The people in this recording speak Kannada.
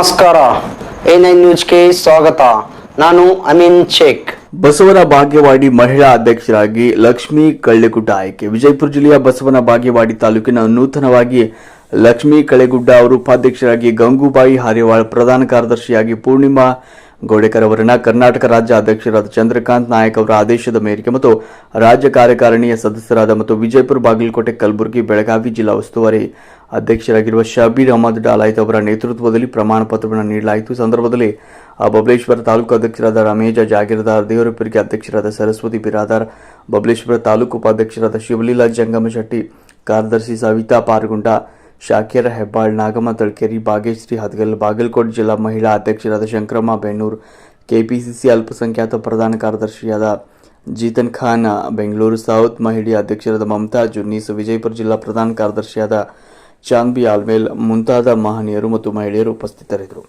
ನಮಸ್ಕಾರ. ಎ ನೈನ್ ನ್ಯೂಸ್ಗೆ ಸ್ವಾಗತ. ನಾನು ಅಮೀನ್ ಶೇಖ್. ಬಸವನ ಭಾಗ್ಯವಾಡಿ ಮಹಿಳಾ ಅಧ್ಯಕ್ಷರಾಗಿ ಲಕ್ಷ್ಮೀ ಕಳ್ಳೆಗುಡ್ಡ ಆಯ್ಕೆ. ವಿಜಯಪುರ ಜಿಲ್ಲೆಯ ಬಸವನ ಭಾಗ್ಯವಾಡಿ ತಾಲೂಕಿನ ನೂತನವಾಗಿ ಲಕ್ಷ್ಮೀ ಕಳೆಗುಡ್ಡ ಅವರು ಉಪಾಧ್ಯಕ್ಷರಾಗಿ ಗಂಗೂಬಾಯಿ ಹಾರೇವಾಳ್ ಪ್ರಧಾನ ಕಾರ್ಯದರ್ಶಿಯಾಗಿ ಪೂರ್ಣಿಮಾ ಗೋಡೆಕರ್ ಅವರನ್ನ ಕರ್ನಾಟಕ ರಾಜ್ಯ ಅಧ್ಯಕ್ಷರಾದ ಚಂದ್ರಕಾಂತ್ ನಾಯಕ್ ಅವರ ಆದೇಶದ ಮೇರೆಗೆ ಮತ್ತು ರಾಜ್ಯ ಕಾರ್ಯಕಾರಿಣಿಯ ಸದಸ್ಯರಾದ ಮತ್ತು ವಿಜಯಪುರ ಬಾಗಲಕೋಟೆ ಕಲಬುರಗಿ ಬೆಳಗಾವಿ ಜಿಲ್ಲಾ ಉಸ್ತುವಾರಿ ಅಧ್ಯಕ್ಷರಾಗಿರುವ ಶಬೀರ್ ಅಹಮದ್ ಡಾಲಾಯ್ತ್ ಅವರ ನೇತೃತ್ವದಲ್ಲಿ ಪ್ರಮಾಣ ಪತ್ರವನ್ನು ನೀಡಲಾಯಿತು. ಸಂದರ್ಭದಲ್ಲಿ ಬಬಲೇಶ್ವರ ತಾಲೂಕು ಅಧ್ಯಕ್ಷರಾದ ರಮೇಶ ಜಾಗೀರದಾರ್, ದೇವರಪುರಿಗೆ ಅಧ್ಯಕ್ಷರಾದ ಸರಸ್ವತಿ ಬಿರಾದಾರ್, ಬಬಲೇಶ್ವರ ತಾಲೂಕು ಉಪಾಧ್ಯಕ್ಷರಾದ ಶಿವಲೀಲಾ ಜಂಗಮಶೆಟ್ಟಿ ಕಾರ್ಯದರ್ಶಿ ಸವಿತಾ ಪಾರಗುಂಡ ಶಾಕ್ಯರ ಹೆಬ್ಬಾಳ್, ನಾಗಮ್ಮ ತಳ್ಕೇರಿ ಭಾಗ್ಯಶ್ರೀ ಹದಗಲ್, ಬಾಗಲಕೋಟೆ ಜಿಲ್ಲಾ ಮಹಿಳಾ ಅಧ್ಯಕ್ಷರಾದ ಶಂಕರಮ್ಮ ಬೆನ್ನೂರು ಕೆಪಿಸಿಸಿ ಅಲ್ಪಸಂಖ್ಯಾತ ಪ್ರಧಾನ ಕಾರ್ಯದರ್ಶಿಯಾದ ಜೀತನ್ ಖಾನ್, ಬೆಂಗಳೂರು ಸೌತ್ ಮಹಿಳೆಯ ಅಧ್ಯಕ್ಷರಾದ ಮಮತಾ ಜುನ್ನೀಸ್ ವಿಜಯಪುರ ಜಿಲ್ಲಾ ಪ್ರಧಾನ ಕಾರ್ಯದರ್ಶಿಯಾದ ಚಾಂದ್ಬಿ ಆಲ್ಮೇಲ್ ಮುಂತಾದ ಮಹನೀಯರು ಮತ್ತು ಮಹಿಳೆಯರು ಉಪಸ್ಥಿತರಿದ್ದರು.